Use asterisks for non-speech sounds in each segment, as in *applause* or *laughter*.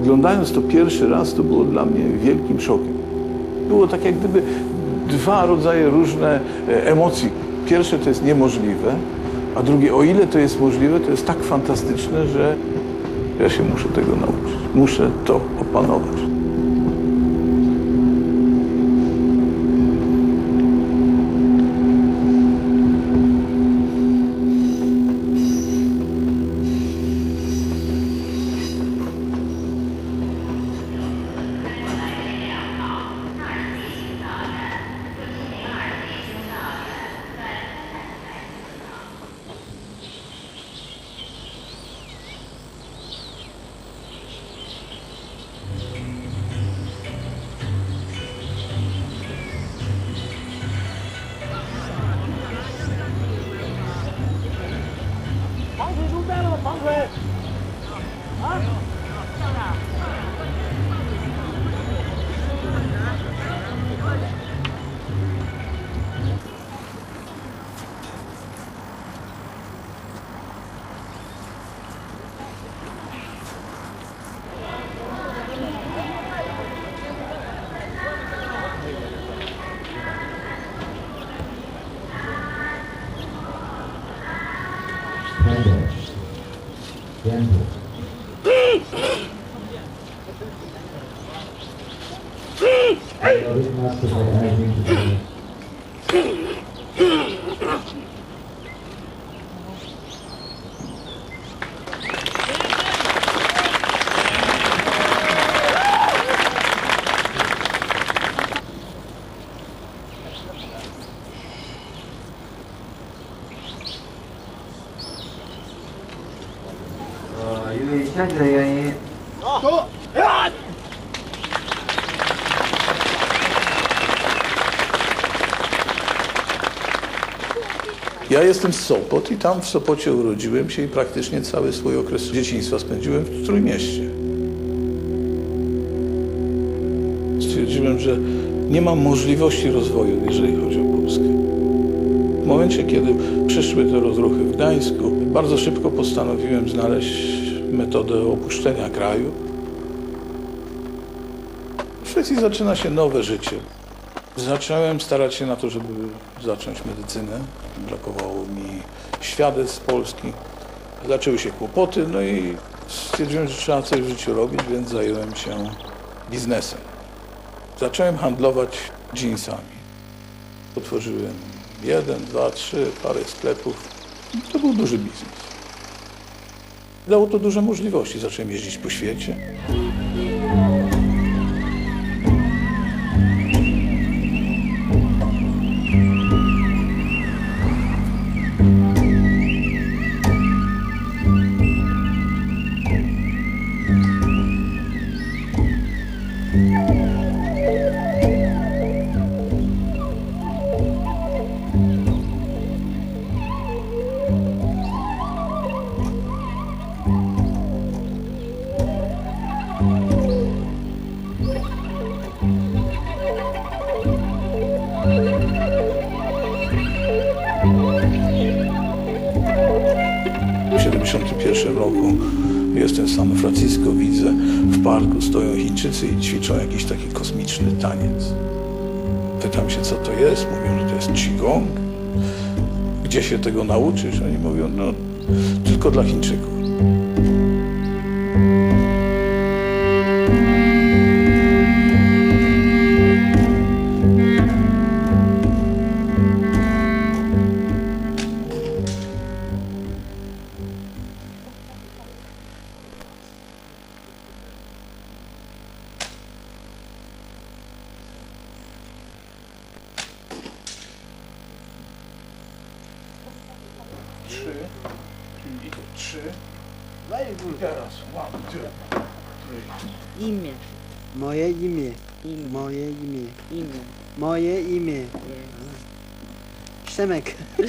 Oglądając to pierwszy raz, to było dla mnie wielkim szokiem. Było tak jak gdyby dwa rodzaje różne e, emocji. Pierwsze to jest niemożliwe, a drugie, o ile to jest możliwe, to jest tak fantastyczne, że ja się muszę tego nauczyć. Muszę to opanować. 全部。はい、おります。 원이 Ja jestem z Sopot i tam w Sopocie urodziłem się i praktycznie cały swój okres dzieciństwa spędziłem w Trójmieście. Stwierdziłem, że nie mam możliwości rozwoju, jeżeli chodzi o Polskę. W momencie, kiedy przyszły te rozruchy w Gdańsku, bardzo szybko postanowiłem znaleźć metodę opuszczenia kraju. W Szwecji zaczyna się nowe życie. Zacząłem starać się na to, żeby zacząć medycynę. Brakowało mi świadectw Polski. Zaczęły się kłopoty, no i stwierdziłem, że trzeba coś w życiu robić, więc zająłem się biznesem. Zacząłem handlować jeansami. Otworzyłem jeden, dwa, trzy, parę sklepów. To był duży biznes. Dało to duże możliwości. Zacząłem jeździć po świecie. 1971 roku jestem w San Francisco, widzę w parku stoją Chińczycy i ćwiczą jakiś taki kosmiczny taniec. Pytam się, co to jest. Mówią, że to jest Qigong. Gdzie się tego nauczysz? Oni mówią, no tylko dla Chińczyków. Trzy. I teraz one, two, three. Imię, Moje imię, imię, moje imię, imię. moje imię. Przemek. *laughs*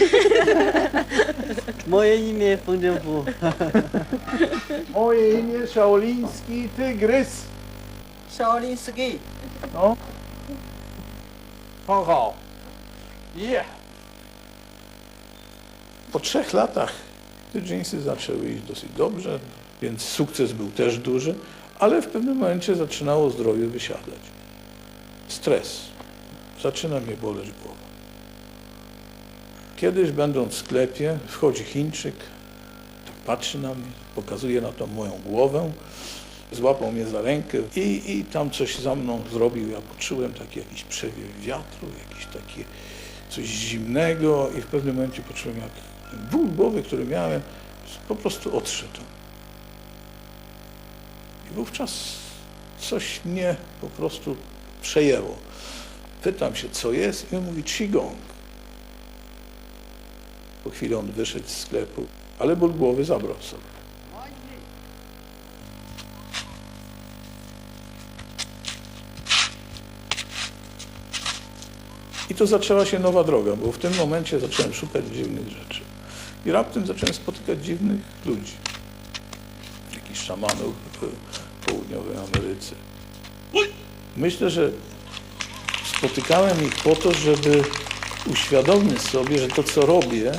moje imię. *laughs* Moje imię Shaoliński Tygrys. Shaoliński. No. Ho, ho. Yeah. Po trzech latach te dżinsy zaczęły iść dosyć dobrze, więc sukces był też duży, Ale w pewnym momencie zaczynało zdrowie wysiadać. Stres. Zaczyna mnie boleć głowa. Kiedyś będąc w sklepie, wchodzi Chińczyk, tak patrzy na mnie, pokazuje na tą moją głowę, złapał mnie za rękę i, i tam coś za mną zrobił. Ja poczułem taki jakiś przewiew wiatru, jakiś taki coś zimnego i w pewnym momencie poczułem, jak ból głowy, który miałem, po prostu odszedł. I wówczas coś mnie po prostu przejęło. Pytam się, co jest i on mówi Qigong. Po chwili on wyszedł z sklepu, ale ból głowy zabrał sobie. I to zaczęła się nowa droga, bo w tym momencie zacząłem szukać dziwnych rzeczy. I raptem zacząłem spotykać dziwnych ludzi. Jakichś szamanów w południowej Ameryce. Myślę, że spotykałem ich po to, żeby uświadomić sobie, że to, co robię,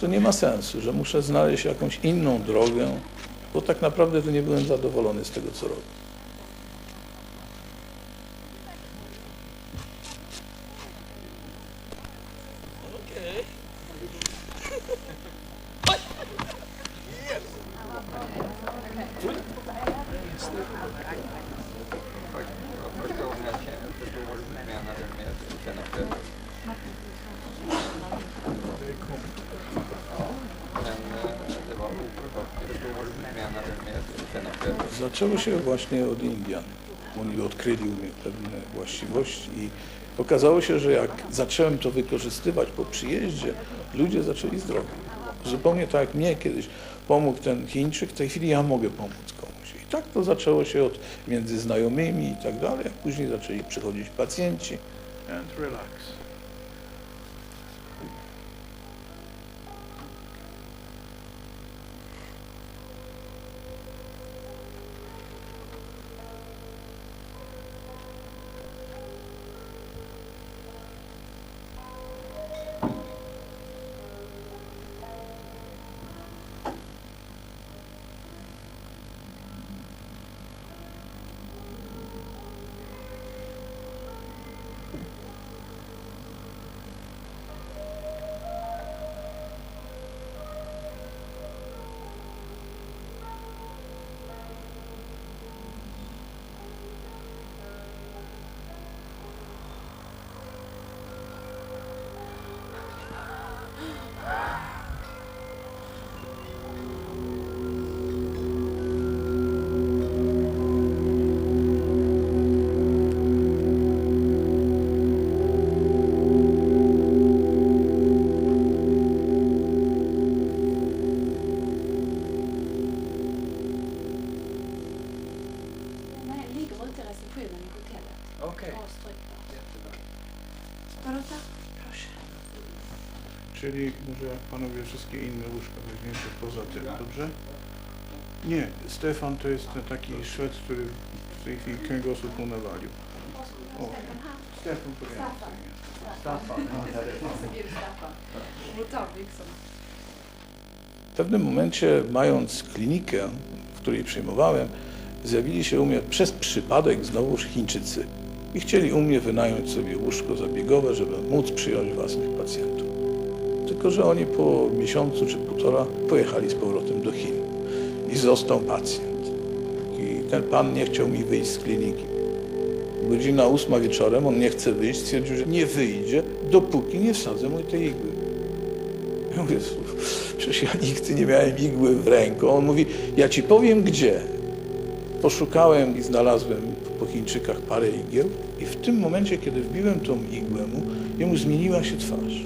to nie ma sensu, że muszę znaleźć jakąś inną drogę, bo tak naprawdę to nie byłem zadowolony z tego, co robię. Zaczęło się właśnie od Indian. Oni odkryli u mnie pewne właściwości i okazało się, że jak zacząłem to wykorzystywać po przyjeździe, ludzie zaczęli zdrowieć. Zupełnie tak jak mnie kiedyś pomógł ten Chińczyk, w tej chwili ja mogę pomóc komuś. I tak to zaczęło się od między znajomymi i tak dalej, a później zaczęli przychodzić pacjenci. And relax. Dorota, proszę. Czyli może jak panowie wszystkie inne łóżka weźmiecie poza tym, dobrze? Nie, Stefan to jest ten taki Szwed, który w tej chwili kręgosłup mu nawalił. O, Stefan tar byxorna. W pewnym momencie, mając klinikę, w której przyjmowałem, zjawili się u mnie przez przypadek znowuż Chińczycy i chcieli u mnie wynająć sobie łóżko zabiegowe, żeby móc przyjąć własnych pacjentów. Tylko, że oni po miesiącu czy półtora pojechali z powrotem do Chin i został pacjent. I ten pan nie chciał mi wyjść z kliniki. Godzina ósma wieczorem, on nie chce wyjść, stwierdził, że nie wyjdzie, dopóki nie wsadzę mu tej igły. Ja mówię, przecież ja nigdy nie miałem igły w ręku. On mówi, ja ci powiem gdzie. Poszukałem i znalazłem po Chińczykach parę igieł i w tym momencie, kiedy wbiłem tą igłę mu, jemu zmieniła się twarz.